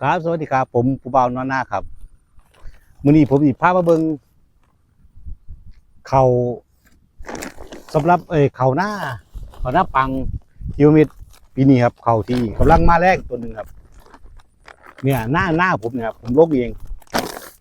ครับสวัสดีครับผมผู้บ่าวนอนหน้าครับมื้อนี้ผมสิพามาเบิ่งเขาสำหรับเอ้ยเขาหน้าเขาหน้าปังกิโลเมตรปีนี้ครับเขาที่กำลังมาแรกตัวหนึ่งครับ เนี่ยหน้าหน้าผมเนี่ยผมลกเอง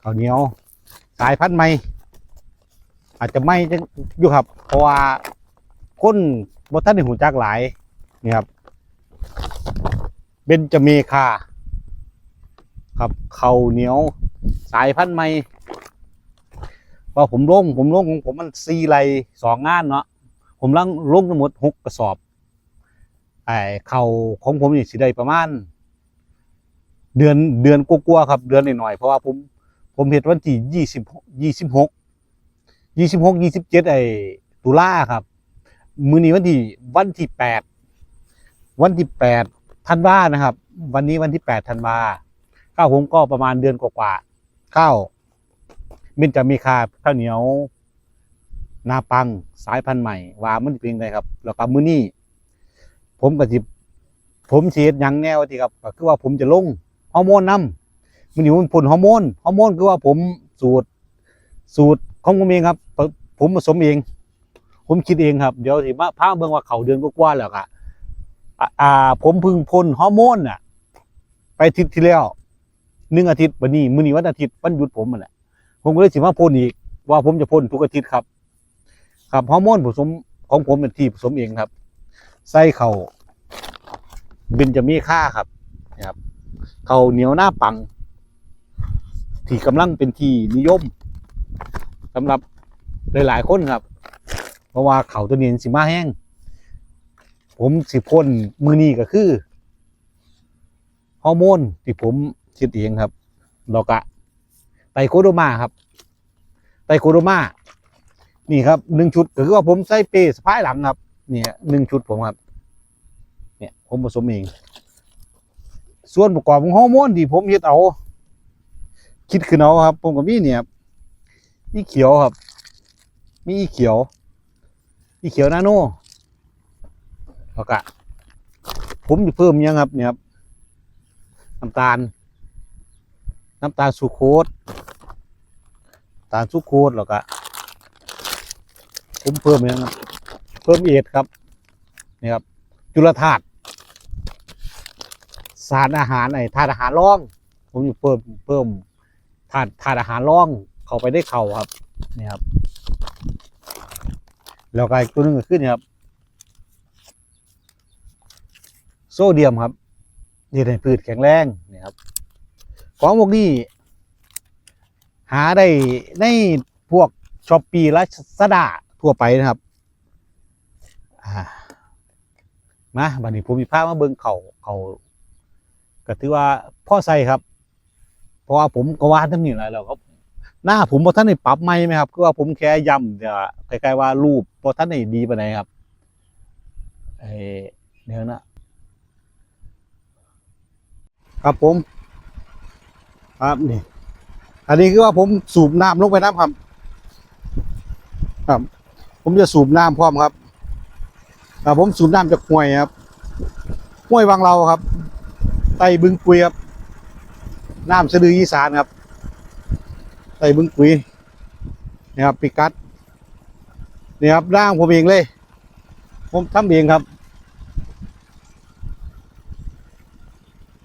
เขาเหนียว สายพันธุ์ใหม่อาจจะไม่อยู่ครับ เพราะว่าคนบ่ทันได้หูจักหลายนี่ครับเบนจาเมคา ครับเขาเหนียวสายพันธุ์ใหม่พอผมลงผมลงของผมมันสี่ไรสองงานเนาะผมลังลงทั้งหมดหกกระสอบไอ้เข่าของผมนี่สิได้ประมาณ เดือนเดือนกลัวๆครับ เดือนหน่อยๆเพราะว่าผมผมเห็นวันที่ยี่สิบยี่สิบหกยี่สิบหกยี่สิบเจ็ดไอ้ตุลาครับ มือนี้วันที่วันที่แปดวันที่แปดธันวานะครับ วันนี้วันที่แปดธันวา ข้าวผมก็ประมาณเดือนกว่าๆข้าวมินจะมีคาข้าวเหนียว นาปังสายพันธุ์ใหม่ว่ามันเป็นไงครับ แล้วก็มื้อนี้ผมก็สิบผมเสียดยังแนวที่ครับก็คือว่าผมจะลงฮอร์โมนน้ำมื้อนี้มันผลฮอร์โมนฮอร์โมนคือว่าผมสูตรสูตรของผมเองครับ ผมผสมเอง ผมคิดเองครับ เดี๋ยวสิมาพาเบิ่งว่าเขาเดือนกว่าๆแล้วอ่าอ่า ผมพึ่งพ่นฮอร์โมนน่ะ ไปทิตย์ที่แล้ว หนึ่งอาทิตย์วันนี้มื้อนี้วันอาทิตย์วันหยุดผมมันแหละผมก็เลยสิมาพ่นอีกว่าผมจะพ่นทุกอาทิตย์ครับ ครับฮอร์โมนผสมของผมเป็นที่ผสมเองครับ ใส่เข่าเบนจะมีค่าครับนะครับเข่าเหนียวหน้าปัง ที่กำลังเป็นที่นิยมสำหรับหลายๆคนครับ เพราะว่าเข่าตัวนี้สิมาแห้ง ผมสิพ่นมือนี้ก็คือฮอร์โมนที่ผม คิดเองครับดอกะไตโคโดมาครับ ไตโคโดมา นี่ครับหนึ่งชุดก็คือว่าผมใส่เปสะพายหลังครับ เนี่ยหนึ่งชุดผมครับ เนี่ยผมผสมเอง ส่วนประกอบของฮอร์โมนที่ผมเฮ็ดเอา คิดขึ้นเอาครับ ผมก็มีเนี่ยครับอีเขียวครับ มีอีเขียว อีเขียวนาโนแล้วก็ผมจะเพิ่มยังครับเนี่ยครับน้ำตาล น้ำตาลสุโคสตาลสุโคสแล้วก็ผมเพิ่มยังเพิ่มเอทครับนี่ครับ จุลธาตุสารอาหารไอ้ธาตุอาหารร่อง ผมจะเพิ่มเพิ่มธาตุธาตุอาหารร่องเข้าไปได้เข่าครับนี่ครับแล้วก็อีกตัวหนึงก็ขึ้นครับ โซเดียมครับเฮ็ดให้พืชแข็งแรงนี่ครับ ของพวกนี้หาได้ในพวกช้อปปี้และซดาทั่วไปนะครับามาบัดนี้ผมมีภาพมาเบิ่งเขาเขาก็ถือว่าพ่อใส่ครับ เพราะว่าผมก็ว่าทั้งนี้แหละแล้วครับหน้าผมบ่ทันได้ปรับใหม่ไหมครับคือว่าผมแค่ย้ำแต่ว่าคล้ายๆว่ารูปบ่ทันได้ดีไปานครับเอ้เดี๋ยวนะครับผม ครับนี่ อันนี้คือว่าผมสูบน้ำลงไปน้ำครับ ครับ ผมจะสูบน้ำพร้อมครับอ่าผมสูบน้ำจากห้วยครับห้วยวังเราครับ ไต่บึงกุยครับน้ำสะดืออีสานครับไต่บึงกุยนี่ครับปิกัดนี่ครับร่างผมเองเลย ผมทำเองครับ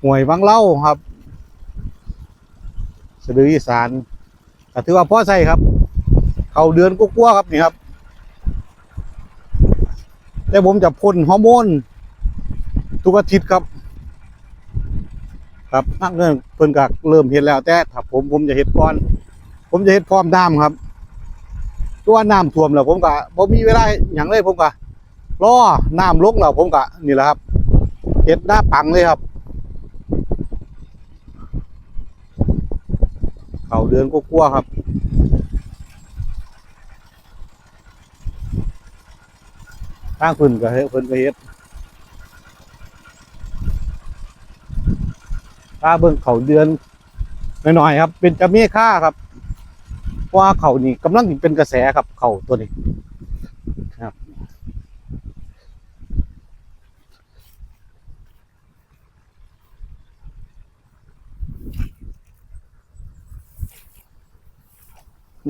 ห่วยวังเล่าครับ สะดืออีสานก็ถือว่าพ่อใส่ครับ เขาเดือนกลัวครับนี่ครับ แต่ผมจะพ่นฮอร์โมนทุกอาทิตย์ครับ ครับนักเงินเพิ่นก็เริ่มเห็นแล้วแต่ถ้าผมผมจะเห็ดก่อน ผมจะเห็ดพร้อมน้ำครับ ตัวน้ำท่วมแล้วผมก็บ่มีเวลาอย่างเลยผมก็รอน้ำลงแล้วผมก็นี่แหละครับเห็ดหน้าปังเลยครับ เขาเดือนก็กลัวครับทางฝุ่นก็เฮ็ดเพิ่นก็เฮ็ดถ้าเบิ่งเขาเดือนหน่อยๆครับ เป็นจะเมค่าครับเพราะว่าเขานี่กำลังเป็นกระแสครับเขาตัวนี้ครับ น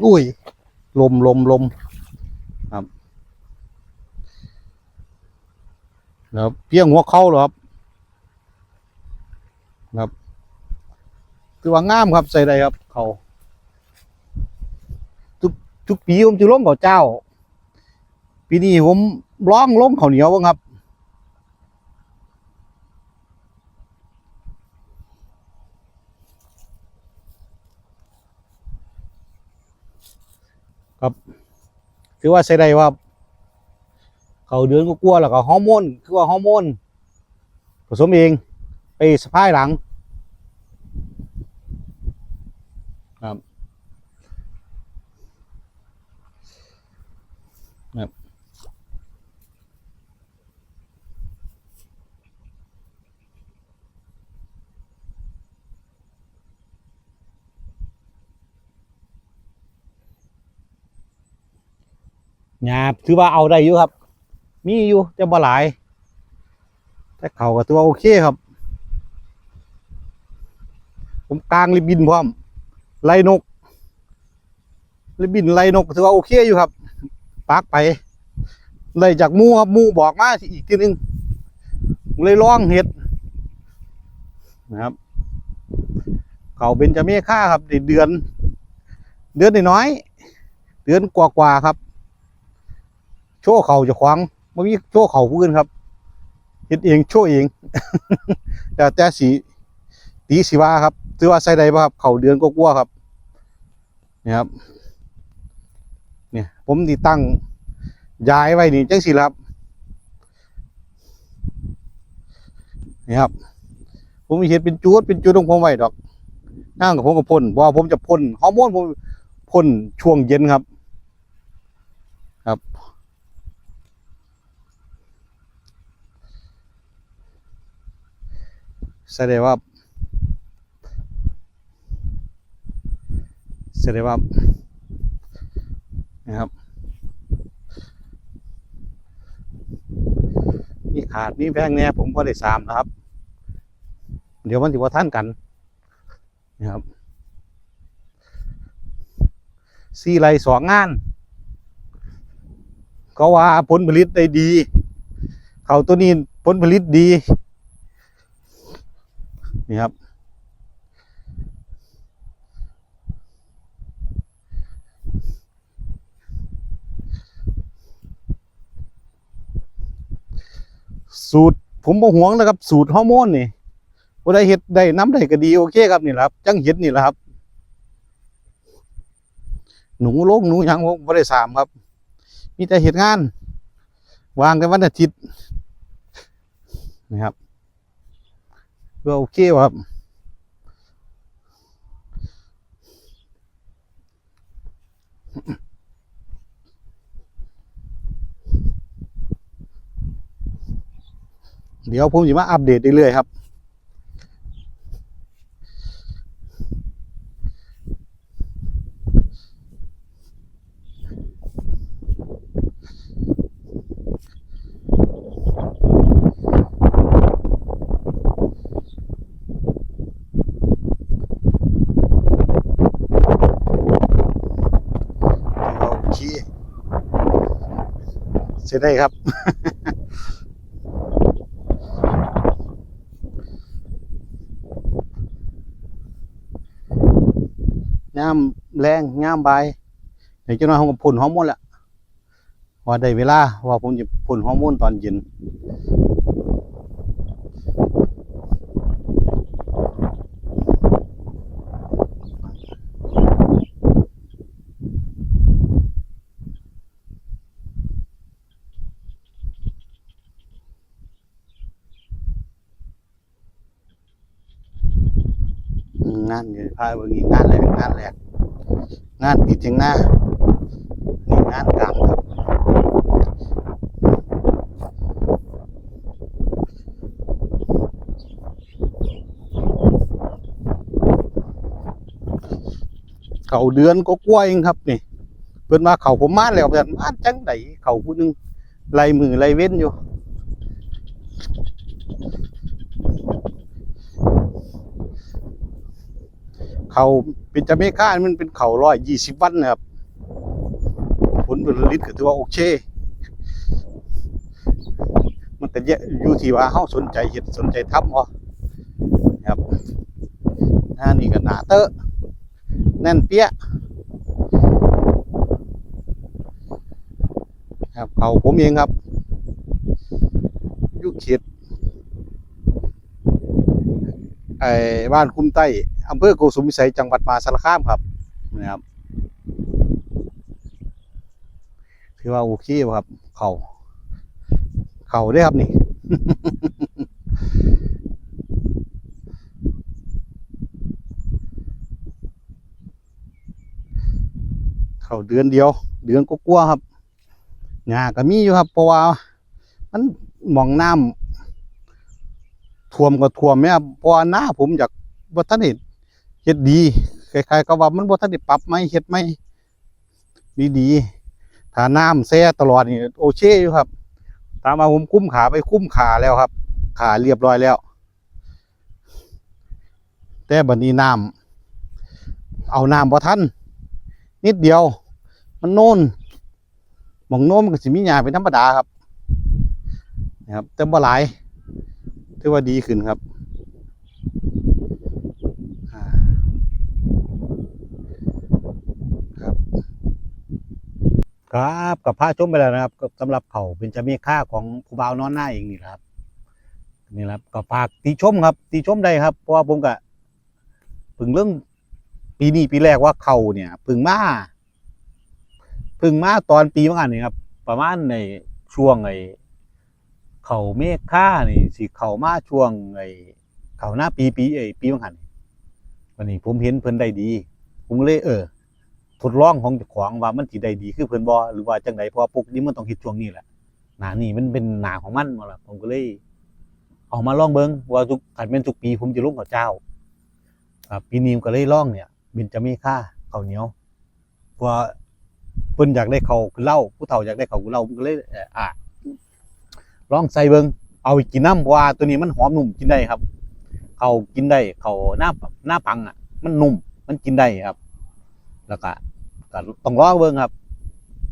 อุ้ย ลมลมลมครับ แล้วเพียงหัวเข้าเหรอครับ ครับคือว่างามครับใส่ได้ครับ เขาทุกทุกปีผมจะลงกับเจ้า ปีนี้ผมร้องลงข้าเหนียวบ้างครับ คือว่าใช่ได้ว่า เขาเดือนก็กลัวแล้วก็ฮอร์โมนคือว่าฮอร์โมนผสมเอง ไปสะพายหลัง หยาบถือว่าเอาได้อยู่ครับ มีอยู่แต่บ่หลาย แต่เขาก็ถือว่าโอเคครับ ผมกลางริบบินพร้อมไล่นกริบบินไล่นกถือว่าโอเคอยู่ครับปักไปไล่จากมูครับมูบอกมาอีกทีนึงเลยร้องเห็ดนะครับ เขาเป็นจะเมค่าครับเดือน เดือนน้อยๆเดือนกว่าๆครับ โชว์เขาจะขวางไม่มีโชว์เขาผู้นครับเฮ็ดเองโชว์เองแต่แต่สีตีสีว่าครับถือว่าใส่ได้ป่ะครับ เขาเดือนก็กลัวครับนี่ครับ เนี่ยผมติดตั้งย้ายไว้นี่จังสิละครับนี่ครับ ผมมีเห็ดเป็นจูดเป็นจูดของผมไว้ดอกนั่งกับผมกับพ่นเพราะว่าผมจะพ่นฮอร์โมนผมพ่นช่วงเย็นครับ ครับ แสดงว่าแสดงว่านะครับมีขาดมีแพงเนี่ยผมก็ได้สามนะครับ เดี๋ยวมันจะว่าท่านกันนะครับสี่ไรสองงาน ก็ว่าผลผลิตได้ดี เขาตัวนี้ผลผลิตดี นี่ครับ สูตรผมบ่หวงนะครับ สูตรฮอร์โมนนี่บ่ได้เฮ็ดได้น้ำได้ก็ดีโอเคครับนี่แหละครับ จังเฮ็ดนี่แหละครับ หนูโลกหนูยังผมบ่ได้สามครับ มีแต่เฮ็ดงาน วางกันวันอาทิตย์นะครับ ก็โอเคครับเดี๋ยวผมจะมาอัปเดตเรื่อยๆครับ โอเค เสร็จได้ครับงามแรงงามใบเดี๋ยวเจ้าหน้าที่ผมพ่นฮอร์โมนแหละว่าได้เวลาว่าผมจะผุนฮอร์โมนตอนเย็น งานเดี๋ยพาไปเบิ่งอีกงานแรกงานแรกงานปิดเทียงหน้านี่งานกลางครับเขาเดือนก็กล้วยเองครับนี่เพิ่นมาเขาผมมาแล้วเพิ่นมาจังไดเขาผู้หนึงไล่มือไล่เว้นอยู่ เขาเป็นจาเมกามันเป็นเขาร้อยยี่สิบวันนะครับ ผลผลิตก็ถือว่าโอเค มันก็เยอะอยู่ที่ว่าเฮาสนใจเฮ็ดสนใจทำบ่ครับหน้านี่ก็หนาเตอะแน่นเปี้ยครับเขาผมเองครับยู่เขตไอ้บ้านคุ้มใต้ อำเภอโกสุมพิสัยจังหวัดมหาสารคามครับนะครับถือว่าโอเคครับ เขาเขาเด้ครับนี่เขาเดือนเดียว เดือนก็กลัวครับหญ้าก็มีอยู่ครับ เพราะว่า มันหมองน้ำท่วมก็ท่วมแม่ครับเพราะว่าหน้าผมอยากบ่ทันได้ เฮ็ดดีคล้ายๆกับว่ามันบ่ทันได้ปรับไหมเฮ็ดไหมดีๆถ้าน้ำแซ่ตลอดนี่โอเคอยู่ครับ ตามมาผมคุ้มขาไปคุ้มขาแล้วครับ ขาเรียบร้อยแล้ว แต่บัดนี้น้ำเอาน้ำบ่ทันนิดเดียว มันโน่นมองโน้นมันก็สิมีหญ้าเป็นธรรมดาครับนะครับแต่บ่หลายถือว่าดีขึ้นครับอ่าครับ ครับกับผ้าชมไปแล้วนะครับก็สำหรับเขาเป็นจะมีค่าของผู้บ่าวนอนหน้าเองนี่ครับนี่ครับก็ฝากติชมครับติชมได้ครับเพราะว่าผมก็พิ่งเรื่องปีนี้ปีแรกว่าเขาเนี่ยพึ่งมาพึ่งมาตอนปีเมื่อกันนี่ครับประมาณในช่วงไอ้เขาเมฆค่านี่สิเขามาช่วงไอ้เขาหน้าปีปีไอ้ปีเมื่อกันวันนี้ผมเห็นเพิ่นได้ดี ผมเลยเออ ทดลองของเจ้าของว่ามันสิได้ดีคือเพิ่นบ่หรือว่าจังไดเพราะว่าปกติมันต้องเฮ็ดช่วงนี้แหละหน้านี้มันเป็นหน้าของมันบ่ล่ะผมก็เลยเอามาลองเบิ่งว่าทุกคันเป็นทุกปีผมจะลงกับเจ้าครับปีนี้ก็เลยล่องเนี่ยบินจะมีค่าข้าวเหนียวเพราะว่าเพิ่นอยากได้ข้าวคือเหล้าผู้เฒ่าอยากได้ข้าวคือเหล้าผมก็เลยอ่ออะลองใส่เบิ่งเอาไปกินน้ำเพราว่าตัวนี้มันหอมนุ่มกินได้ครับเขากินได้เขาวหน้าหน้าปังอะ มันนุ่มมันกินได้ครับ แล้วก็ก็ต้องลองเบิ่งครับ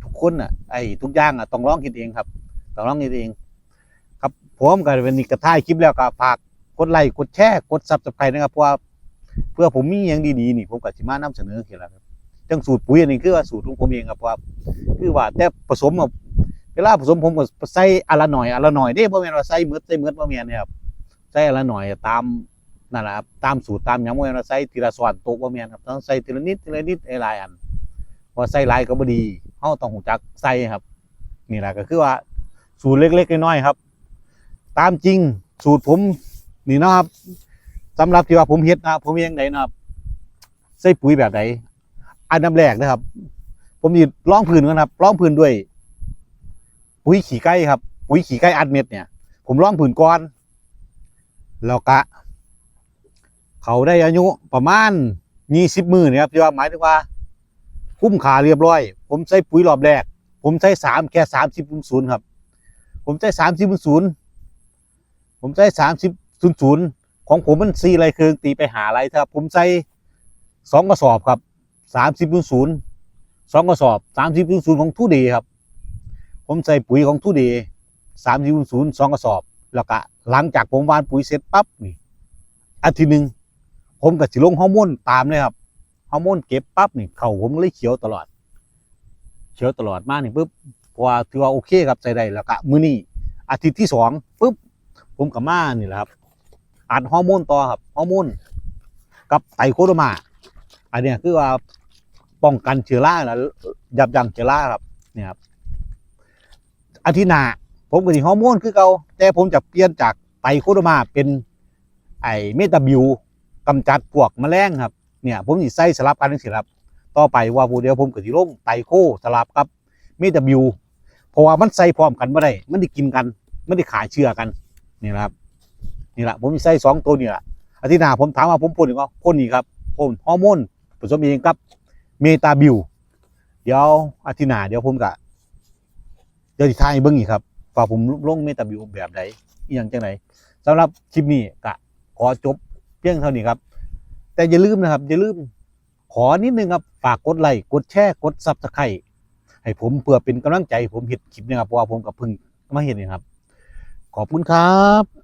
ทุกคนอะไอ้ทุกอย่างอะต้องลองกินเองครับต้องลองกินเอง ครับผมก็เป็นนี่กระท่ายคลิปแล้วก็ฝากกดไลค์กดแชร์กดซับสไครต์นะครับเพราะว่าเพื่อผมมีอย่างดีๆนี่ผมก็สิมานำเสนอขึ้นแล้วครับจังสูตรปุ๋ยอันนี้คือว่าสูตรของผมเองครับว่าคือว่าแต่ผสมกับเวลาผสมผมก็ใส่อนละหน่อยอนละหน่อยเด้บ่แม่นว่าใส่หมืดใส่หมืดบ่แม่นนะครับใส่อนละหน่อยตาม นั่นแหละครับตามสูตรตามยังบ่แม่นว่าใส่ทีละส่วนโตกบ่แม่นครับต้องใส่ทีละนิดทีละนิดหลายอันพราใส่หลายก็บ่ดีเฮาต้องรู้จักใส่ครับ นี่แหละก็คือว่าสูตรเล็กๆน้อยๆครับ ตามจริงสูตรผมนี่นะครับสำหรับที่ว่าผมเฮ็ดนะครับผมเฮ็ดจั่งใดนะครับใส่ปุ๋ยแบบไหนอันดับแรกนะครับ ผมหยิบร่องพื้นก่อนครับร่องพื้นด้วย ปุ๋ยขี้ไก่ครับ ปุ๋ยขี้ไก่อัดเม็ดเนี่ย ผมร่องพื้นก่อนแล้วก็ เขาได้อายุประมาณยี่สิบมือนี่ยครับที่ว่าหมายถึงว่า คุ้มขาเรียบร้อย ผมใส่ปุ๋ยรอบแรก ผมใช้สามแค่สามสิบศูนย์ครับ ผมใช้สามสิบศูนย์ผมใช้สามสิบศูนย์ของผมมันสี่ไรคืองตีไปหาไรครับ ผมใส่สองกระสอบครับสามสิบศูนย์สองกระสอบสามสิบศูนย์ของทูดีครับ ผมใส่ปุ๋ยของทูดีสามสิบศูนย์สองกระสอบ แล้วก็หลังจากผมวานปุ๋ยเสร็จปั๊บนี่อาทิตย์หนึ่ง ผมก็สิลงฮอร์โมนตามเลยครับฮอร์โมนเก็บปั๊บนี่เขาผมเลยเขียวตลอด เขียวตลอดมากนี่ปุ๊บพราะว่าถือว่าโอเคครับใส่ได้แล้วก็มือนี้อาทิตย์ที่สองปุ๊บผมกับมานี่แหละครับอัดฮอร์โมนต่อครับฮอร์โมนกับไตรโคโดมา อันนี้คือว่าป้องกันเชื้อรานะยับยั้งเชื้อราครับเนี่ยครับอาทิตย์หน้าผมก็สิฮอร์โมนคือเก่าแต่ผมจะเปลี่ยนจากไตรโคโดมาเป็นไอเมตาบิว กำจัดพวกแมลงครับเนี่ยผมสิใส่สลับกันจังซี่ครับต่อไปว่าผู้เดียวผมก็สิลงไตโคสลับกับเมตาบิวเพราะว่ามันใส่พร้อมกันบ่ได้มันได้กินกันมันได้ขายเชื้อกันนี่ครับนี่แหละผมมีไส้สองตัวนี่แหละอาทิตย์หน้าผมถามว่าผมพ่นอีกว่าพ่นนี่ครับพ่นฮอร์โมนผสมเองกับเมตาบิวเดี๋ยวอาทิตย์หน้าเดี๋ยวผมกะเดี๋ยวที่ทายเบิ้งอีกครับว่าผมลงเมตาบิวแบบไหนอีหยังจังไหนสำหรับคลิปนี้กะขอจบ เพียงเท่านี้ครับ แต่อย่าลืมนะครับ อย่าลืม ขอนิดนึงครับฝากกดไลค์กดแชร์กดซับสไครต์ให้ผมเพื่อเป็นกำลังใจ ผมเห็ดคลิปเนะครับเพราะว่าผมกับพึ่งมาเห็นนะครับ ขอบคุณครับ